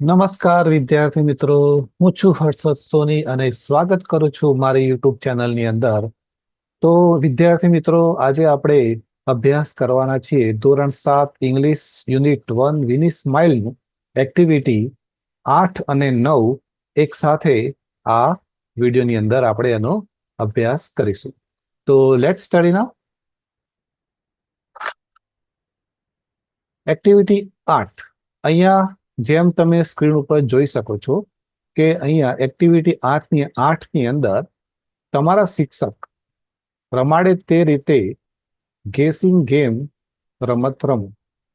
નમસ્કાર, વિદ્યાર્થી મિત્રો. હું છું હર્ષદ સોની અને સ્વાગત કરું છું મારી યુટ્યુબ ચેનલની અંદર. તો વિદ્યાર્થી મિત્રો, આજે આપણે અભ્યાસ કરવાના છીએ ધોરણ સાત, ઇંગ્લિશ યુનિટ વન, વિની સ્માઇલનું એક્ટિવિટી આઠ અને નવ. એક સાથે આ વિડીયોની અંદર આપણે એનો અભ્યાસ કરીશું. તો લેટ સ્ટડી ના એક્ટિવિટી આઠ. અહીંયા જેમ તમે સ્ક્રીન ઉપર જોઈ શકો છો કે અહીંયા એક્ટિવિટી આઠની આઠની અંદર તમારા શિક્ષક રમાડે તે રીતે ગેસિંગ ગેમ રમત રમો.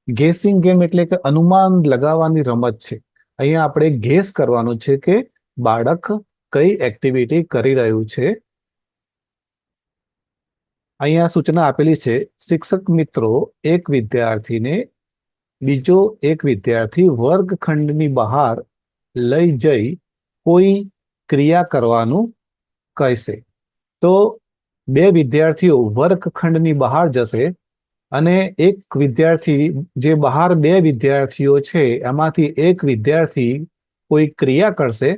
ગેસિંગ ગેમ એટલે કે અનુમાન લગાવવાની રમત છે. અહીંયા આપણે ગેસ કરવાનું છે કે બાળક કઈ એક્ટિવિટી કરી રહ્યું છે. અહીંયા સૂચના આપેલી છે, શિક્ષક મિત્રો, એક વિદ્યાર્થીને બીજો એક વિદ્યાર્થી વર્ગખંડની બહાર લઈ જઈ કોઈ ક્રિયા કરવાનું કહેશે. તો બે વિદ્યાર્થીઓ વર્ગખંડની બહાર જશે અને એક વિદ્યાર્થી, જે બહાર બે વિદ્યાર્થીઓ છે, એમાંથી એક વિદ્યાર્થી કોઈ ક્રિયા કરશે.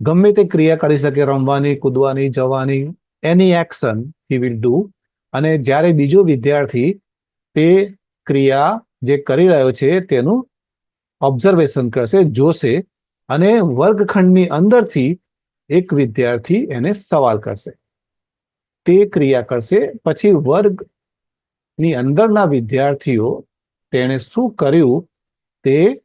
ગમે તે ક્રિયા કરી શકે, રમવાની, કૂદવાની, જવાની એની એક્શન હી વિલ ડુ અને જ્યારે બીજો વિદ્યાર્થી તે ક્રિયા જે કરી રહ્યો છે તેનું ઓબ્ઝર્વેશન કરશે, જોશે અને વર્ગખંડની અંદરથી એક વિદ્યાર્થી એને સવાલ કરશે. તે ક્રિયા કરશે, પછી વર્ગની અંદરના વિદ્યાર્થીઓ તેણે શું કર્યું તે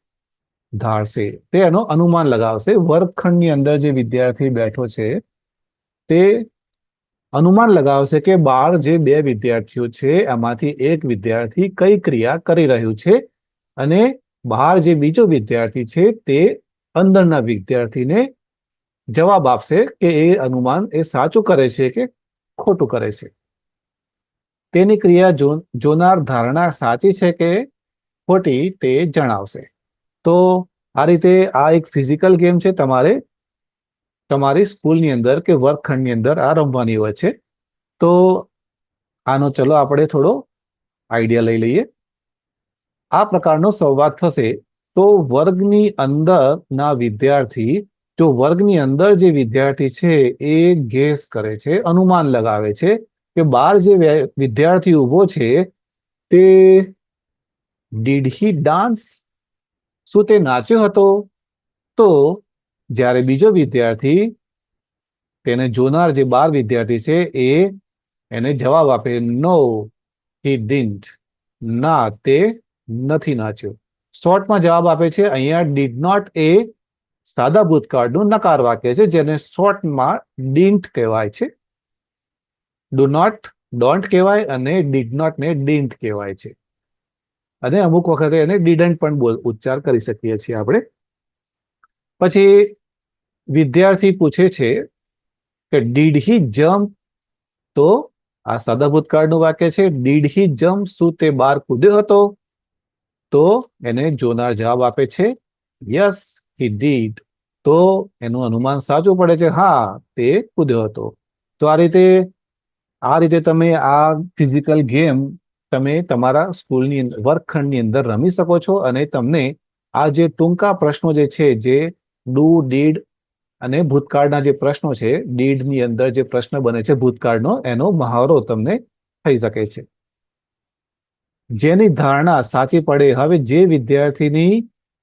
ધારશે. તે એનો અનુમાન લગાવશે. વર્ગખંડની અંદર જે વિદ્યાર્થી બેઠો છે તે અનુમાન લગાવશે કે બાળ જે બે વિદ્યાર્થીઓ છે, એમાંથી એક વિદ્યાર્થી કઈ ક્રિયા કરી રહ્યું છે અને બહાર જે બીજો વિદ્યાર્થી છે, તે અંદરના વિદ્યાર્થીને જવાબ આપશે કે એ અનુમાન એ સાચું કરે છે કે ખોટું કરે છે. તેની ક્રિયા જોનાર ધારણા સાચી છે કે ખોટી તે જણાવશે. તો આ રીતે આ એક ફિઝિકલ ગેમ છે, તમારે તમારી સ્કૂલની અંદર કે વર્ગખંડની અંદર આ રમવાની હોય છે. તો આનો ચલો આપણે થોડો આઈડિયા લઈ લઈએ. આ પ્રકારનો સંવાદ થશે તો વર્ગની અંદરના વિદ્યાર્થી, જો વર્ગની અંદર જે વિદ્યાર્થી છે એ ગેસ કરે છે, અનુમાન લગાવે છે કે બહાર જે વિદ્યાર્થી ઊભો છે તે ડીડ હી ડાન્સ શું તે નાચ્યો હતો? તો જ્યારે બીજો વિદ્યાર્થી તેને જોનાર જે બાર વિદ્યાર્થી છે, એ એને જવાબ આપે નો હી ડિન્ટ ના, તે નથી નાચ્યો. શોર્ટમાં જવાબ આપે છે, અહીંયા ડીડ નોટ એ સાદા ભૂતકાળનું નકાર વાક્ય છે, જેને શોર્ટમાં ડિન્ટ કહેવાય છે. ડુ નોટ ડોન્ટ કહેવાય અને ડીડ નોટ ને ડિન્ટ કહેવાય છે. અને અમુક વખતે એને ડીડન્ટ પણ બોલ, ઉચ્ચાર કરી શકીએ છીએ આપણે. પછી વિદ્યાર્થી પૂછે છે કે ડીડ હી જમ્પ તો આ સાદા ભૂતકાળનું વાક્ય છે ડીડ હી જમ્પ શું તે બાર કૂદ્યો હતો? તો એને જોનાર જવાબ આપે છે યસ હી ડીડ તો એનું અનુમાન સાચું પડે છે, હા, તે કૂદ્યો હતો. તો આ રીતે આ રીતે તમે આ ફિઝિકલ ગેમ તમે તમારા સ્કૂલની વર્ગખંડની અંદર રમી શકો છો અને તમને આ જે ટૂંકા પ્રશ્નો જે છે, જે ડુ ડીડ અને ભૂતકાળના જે પ્રશ્નો છે, ડીડની અંદર જે પ્રશ્ન બને છે, ભૂતકાળનો, એનો મહાવરો તમને થઈ શકે છે. જેની ધારણા સાચી પડે હવે જે વિદ્યાર્થીની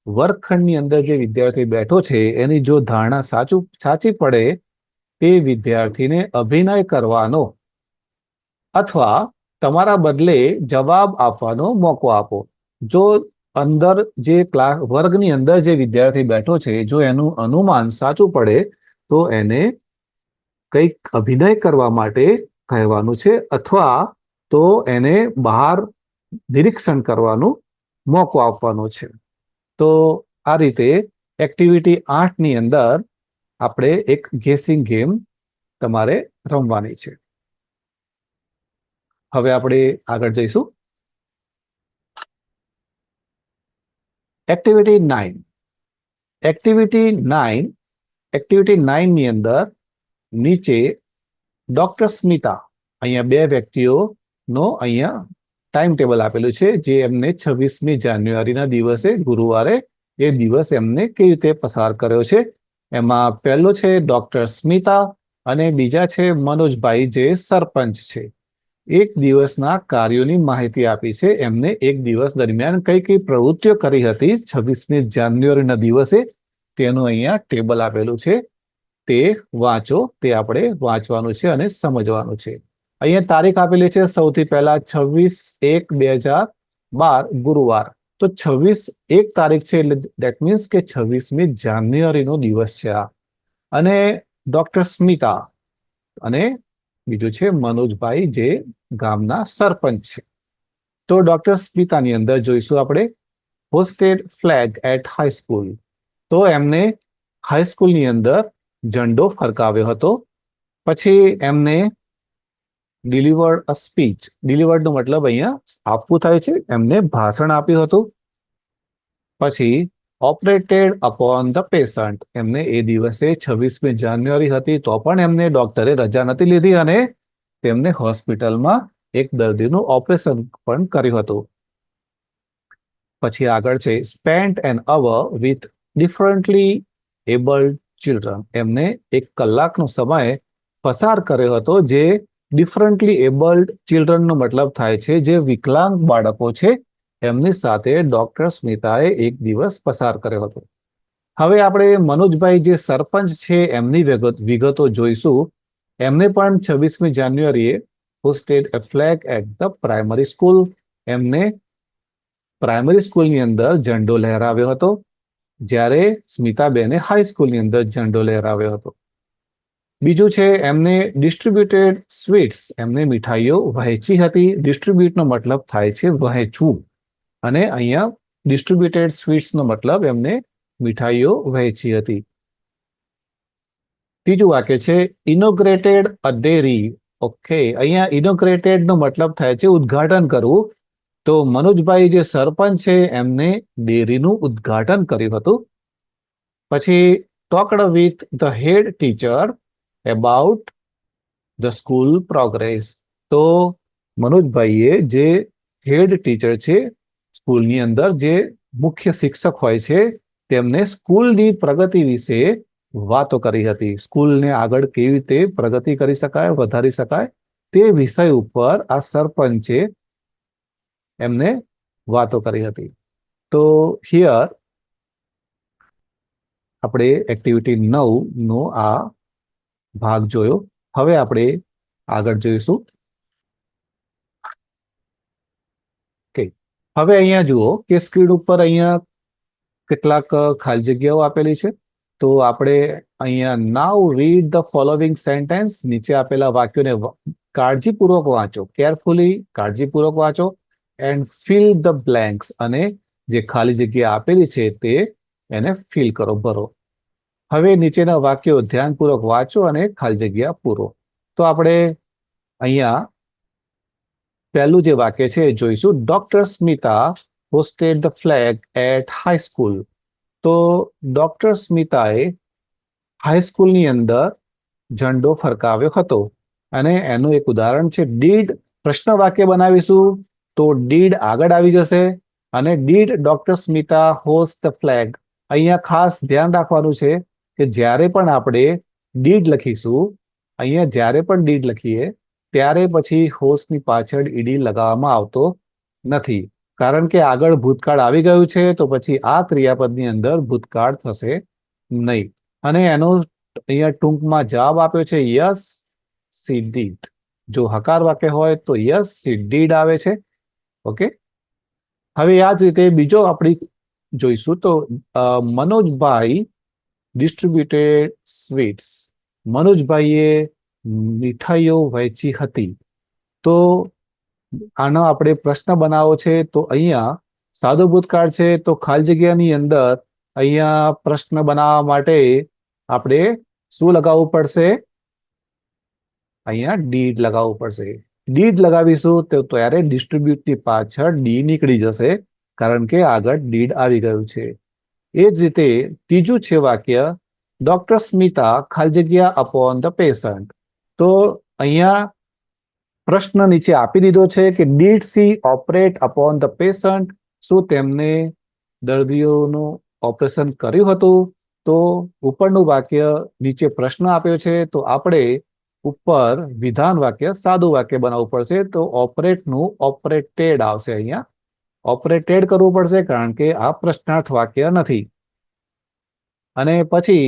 વર્ગખંડની અંદર જે વિદ્યાર્થી બેઠો છે, એની જો ધારણા સાચું, સાચી પડે, તે વિદ્યાર્થીને અભિનય કરવાનો અથવા તમારા બદલે જવાબ આપવાનો મોકો આપો. જો અંદર જે ક્લાસ વર્ગની અંદર જે વિદ્યાર્થી બેઠો છે, જો એનું અનુમાન સાચું પડે, તો એને કંઈક અભિનય કરવા માટે કહેવાનું છે, અથવા તો એને બહાર નિરીક્ષણ કરવાનું મોકો આપવાનો છે. તો આ રીતે એક્ટિવિટી આઠની અંદર આપણે એક ગેસિંગ ગેમ તમારે રમવાની છે. હવે આપણે આગળ જઈશું. Activity nine activity nine activity નાઇનની અંદર નીચે ડોક્ટર સ્મિતા અહીંયા બે વ્યક્તિઓનો અહીંયા ટાઈમ ટેબલ આપેલું છે, જે એમને છવ્વીસમી જાન્યુઆરીના દિવસે ગુરુવારે એ દિવસ એમને કેવી રીતે પસાર કર્યો છે. એમાં પહેલો છે ડોક્ટર સ્મિતા અને બીજા છે મનોજભાઈ જે સરપંચ છે. એક દિવસના કાર્યોની માહિતી આપી છે. એમને એક દિવસ દરમિયાન કઈ કઈ પ્રવૃત્તિઓ કરી હતી? છવ્વીસમી જાન્યુઆરીના દિવસે તેનું અહીંયા ટેબલ આપેલું છે. તે વાંચો, તે આપણે વાંચવાનું છે અને સમજવાનું છે. અહીંયા તારીખ આપેલી છે સૌથી પહેલા છવ્વીસ એક બે હજાર બાર, ગુરુવાર. તો છવ્વીસ એક તારીખ છે એટલે દેટ મીન્સ કે છવ્વીસમી જાન્યુઆરીનો દિવસ છે આ. અને ડોક્ટર સ્મિતા અને બીજું છે મનોજભાઈ, જે ગામના સરપંચ છે. તો ડોક્ટર સ્મિતાની અંદર જોઈશું આપણે હોસ્ટેડ ફ્લેગ એટ હાઈસ્કૂલ તો એમને હાઈસ્કૂલની અંદર ઝંડો ફરકાવ્યો હતો. પછી એમને ડિલિવર્ડ અ સ્પીચ, ડિલિવર્ડનો મતલબ અહીંયા આપવું થાય છે. એમને ભાષણ આપ્યું હતું. પછી ઓપરેટેડ અપોન ધ પેશન્ટ એમને એ દિવસે છવ્વીસમી જાન્યુઆરી હતી તો પણ એમને ડોક્ટરે રજા નથી લીધી અને તેમને હોસ્પિટલમાં એક દર્દીનું ઓપરેશન પણ કર્યું હતું. પછી આગળ છે spent an hour with differently abled children એમને એક કલાકનો સમય પસાર કર્યો હતો જે ડિફરન્ટલી એબલ્ડ ચિલ્ડ્રનનો મતલબ થાય છે જે વિકલાંગ બાળકો છે એમની સાથે ડોક્ટર સ્મિતાએ એક દિવસ પસાર કર્યો હતો. હવે આપણે મનોજભાઈ જે સરપંચ છે એમની વિગતો જોઈશું. એમને પણ છવ્વીસમી જાન્યુઆરીએ hosted flag at the primary school એમને પ્રાઇમરી સ્કૂલની અંદર ઝંડો લહેરાવ્યો હતો, જ્યારે સ્મિતાબેને હાઈસ્કૂલની અંદર ઝંડો લહેરાવ્યો હતો. બીજું છે, એમને ડિસ્ટ્રીબ્યુટેડ સ્વીટ્સ એમને મીઠાઈઓ વહેંચી હતી. ડિસ્ટ્રીબ્યુટનો મતલબ થાય છે વહેંચવું. અને અહીંયા ડિસ્ટ્રીબ્યુટેડ સ્વીટ્સનો મતલબ એમને મીઠાઈઓ વહેંચી હતી. ત્રીજું વાક્ય છે ઇનોગ્રેટેડ અ ડેરી ઓકે અહીંયા ઇનોગ્રેટેડ નો મતલબ થાય છે ઉદ્ઘાટન કરવું. તો મનોજભાઈ જે સરપંચ છે, એમને ડેરીનું ઉદ્ઘાટન કર્યું હતું. પછી talked with the head teacher about the school progress તો મનોજભાઈએ જે હેડ ટીચર છે સ્કૂલની અંદર જે મુખ્ય શિક્ષક હોય છે, તેમને સ્કૂલની પ્રગતિ વિશે વાતો કરી હતી. સ્કૂલને આગળ કેવી રીતે પ્રગતિ કરી શકાય, વધારી શકાય, તે વિષય ઉપર આ સરપંચે એમને વાતો કરી હતી. તો હિયર આપણે એક્ટિવિટી નવ નો આ ભાગ જોયો. હવે આપણે આગળ જોઈશું કે હવે અહીંયા જુઓ કે સ્ક્રીન ઉપર અહીંયા કેટલાક ખાલી જગ્યાઓ આપેલી છે. તો આપણે અહીંયા now read the following sentence નીચે આપેલા વાક્યોને કાળજીપૂર્વક વાંચો. કેરફુલી કાળજીપૂર્વક વાંચો એન્ડ ફિલ ધ બ્લેન્ક્સ અને જે ખાલી જગ્યા આપેલી છે તે એને ફિલ કરો, ભરો. હવે નીચેના વાક્યો ધ્યાનપૂર્વક વાંચો અને ખાલી જગ્યા પૂરો. તો આપણે અહીંયા પહેલું જે વાક્ય છે એ જોઈશું. Doctor Smita hosted the flag at high school તો ડોક્ટર સ્મિતાએ હાઈસ્કૂલની અંદર ઝંડો ફરકાવ્યો હતો. અને એનું એક ઉદાહરણ છે, ડીડ પ્રશ્ન વાક્ય બનાવીશું તો ડીડ આગળ આવી જશે. અને did doctor Smita host the flag. અહીંયા ખાસ ધ્યાન રાખવાનું છે કે જ્યારે પણ આપણે ડીડ લખીશું, અહીંયા જ્યારે પણ ડીડ લખીએ ત્યારે પછી હોસ્ટની પાછળ ઈડી લગાવવામાં આવતો નથી. કારણ કે આગળ ભૂતકાળ આવી ગયું છે, તો પછી આ ક્રિયાપદની અંદર ભૂતકાળ થશે નહીં. અને એનો અહીંયા ટૂંકમાં જવાબ આપ્યો છે, યસ સી જો હકાર વાક્ય હોય તો યસ સી આવે છે. ઓકે? હવે આ જ રીતે બીજો આપણી જોઈશું તો મનોજભાઈ ડિસ્ટ્રીબ્યુટેડ સ્વીટ્સ મનોજભાઈએ મીઠાઈઓ વહેંચી હતી. તો આનો આપણે પ્રશ્ન બનાવો છે, તો અહીંયા સાદો ભૂતકાળ છે, તો ખાલી જગ્યાની અંદર અહીંયા પ્રશ્ન બનાવવા માટે આપણે શું લગાવવું પડશે? અહીંયા ડીડ લગાવવું પડશે. ડીડ લગાવીશું તો ત્યારે ડિસ્ટ્રીબ્યુટની પાછળ ડી નીકળી જશે, કારણ કે આગળ ડીડ આવી ગયું છે. એ જ રીતે ત્રીજું છે વાક્ય, ડોક્ટર સ્મિતા ખાલી જગ્યા અપોન ધ પેશન્ટ. તો અહીંયા પ્રશ્ન નીચે આપી દીધો છે કે did she operate upon the patient શું તેમને દર્દીઓનું ઓપરેશન કર્યું હતું? તો ઉપરનું વાક્ય નીચે પ્રશ્ન આપ્યો છે, તો આપણે ઉપર વિધાન વાક્ય, સાદું વાક્ય બનાવવું પડશે, તો ઓપરેટનું ઓપરેટેડ આવશે અહીંયા. ઓપરેટેડ કરવું પડશે કારણ કે આ પ્રશ્નાર્થ વાક્ય નથી. અને પછી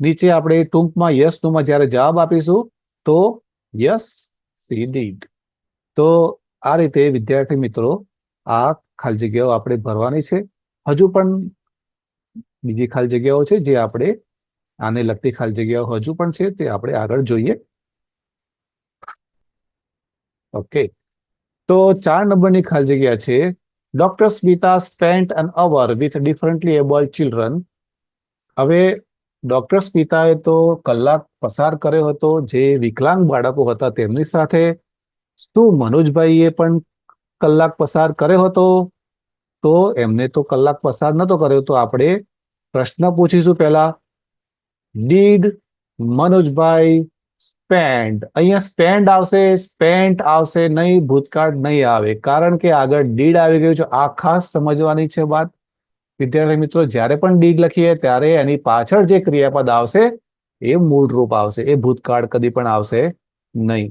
નીચે આપણે ટૂંકમાં યસનું જ્યારે જવાબ આપીશું તો યસ સી ડીડ તો આ રીતે, વિદ્યાર્થી મિત્રો, આ ખાલી જગ્યાઓ આપણે ભરવાની છે. હજુ પણ બીજી ખાલી જગ્યાઓ છે જે આપણે આને લગતી ખાલી જગ્યાઓ હજુ પણ છે તે આપણે આગળ જોઈએ. ઓકે. તો ચાર નંબરની ખાલી જગ્યા છે. Doctor Smita spent an hour with differently able children. હવે ડોક્ટર પિતાએ તો કલાક પસાર કર્યો હતો. જે વિકલાંગ બાળકો હતા તેમની સાથે. શું મનોજભાઈએ પણ કલાક પસાર કર્યો હતો? તો એમને તો કલાક પસાર નતો કર્યો. તો આપણે પ્રશ્ન પૂછીશું પહેલા. ડીડ મનોજભાઈ સ્પેન્ડ અહીંયા સ્પેન્ડ આવશે સ્પેન્ટ આવશે નહીં, ભૂતકાળ નહીં આવે. કારણ કે આગળ ડીડ આવી ગયું છે. આ ખાસ સમજવાની છે વાત. વિદ્યાર્થી મિત્રો, જ્યારે પણ ડીડ લખીએ, ત્યારે એની પાછળ જે ક્રિયાપદ આવશે, એ મૂળ રૂપ આવશે. એ ભૂતકાળ કદી પણ આવશે નહીં.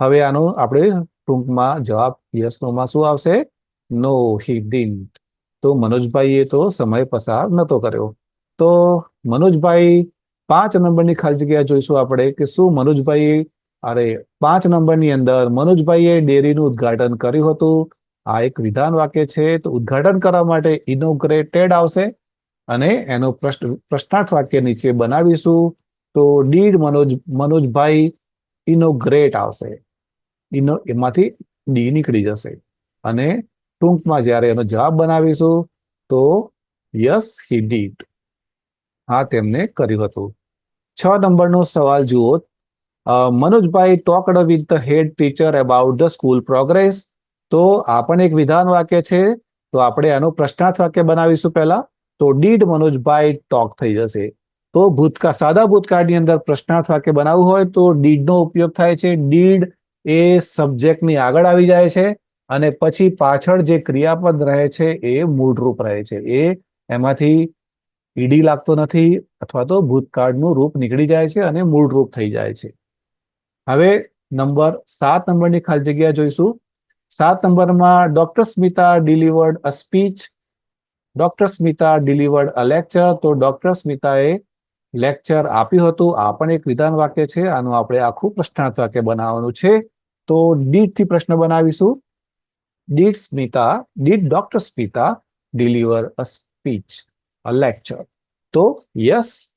હવે આનો આપણે ટૂંકમાં જવાબ યસ નોમાં શું આવશે? નો હી ડિન્ટ તો મનોજભાઈએ તો સમય પસાર નતો કર્યો. તો મનોજભાઈ પાંચ નંબરની ખાલી જગ્યા જોઈશું આપણે કે શું મનોજભાઈ અરે પાંચ નંબરની અંદર મનોજભાઈએ ડેરીનું ઉદ્ઘાટન કર્યું હતું? આ એક વિધાન વાક્ય છે, તો ઉદ્ઘાટન કરવા માટે ઇનોગ્રેટેડ આવશે અને એનો પ્રશ્ન, પ્રશ્નાર્થ વાક્ય નીચે બનાવીશું, તો ડીડ મનોજ, મનોજભાઈ ઇનોગ્રેટ આવશે. ઇનો, એમાંથી ડી નીકળી જશે. અને ટૂંકમાં જ્યારે એનો જવાબ બનાવીશું, તો યસ, હી ડીડ. આ તેમને કર્યું હતું. છ નંબરનો સવાલ જુઓ. Manojbhai talked with the head teacher about the school progress. તો આ પણ એક વિધાન વાક્ય છે, તો આપણે આનું પ્રશ્નાર્થ વાક્ય બનાવીશું પહેલા. તો ડીડ મનોજભાઈ ટોક થઈ જશે. તો ભૂતકાળ સાદા ભૂતકાળની અંદર પ્રશ્નાર્થ વાક્ય બનાવવું હોય તો ડીડનો ઉપયોગ થાય છે. ડીડ એ સબ્જેક્ટની આગળ આવી જાય છે અને પછી પાછળ જે ક્રિયાપદ રહે છે એ મૂળરૂપ રહે છે. એ એમાંથી ઈડી લાગતો નથી અથવા તો ભૂતકાળનું રૂપ નીકળી જાય છે અને મૂળરૂપ થઈ જાય છે. હવે નંબર સાત નંબરની ખાલી જગ્યા જોઈશું. સાત નંબરમાં doctor Smita delivered a speech. Doctor Smita delivered a lecture. તો ડોક્ટર સ્મિતાએ લેક્ચર આપ્યું હતું. આ પણ એક વિધાન વાક્ય છે. આનું આપણે આખું પ્રશ્નાર્થ વાક્ય બનાવવાનું છે. તો ડીડથી પ્રશ્ન બનાવીશું. Did Smita, did doctor Smita deliver a speech, a lecture. તો યસ,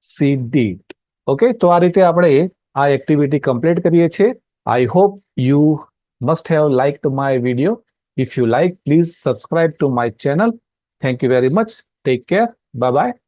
સી ડીડ. ઓકે? તો આ રીતે આપણે આ એક્ટિવિટી કમ્પ્લીટ કરીએ છીએ. I hope you must have liked my video. If you like, please subscribe to my channel. Thank you very much. Take care. Bye bye.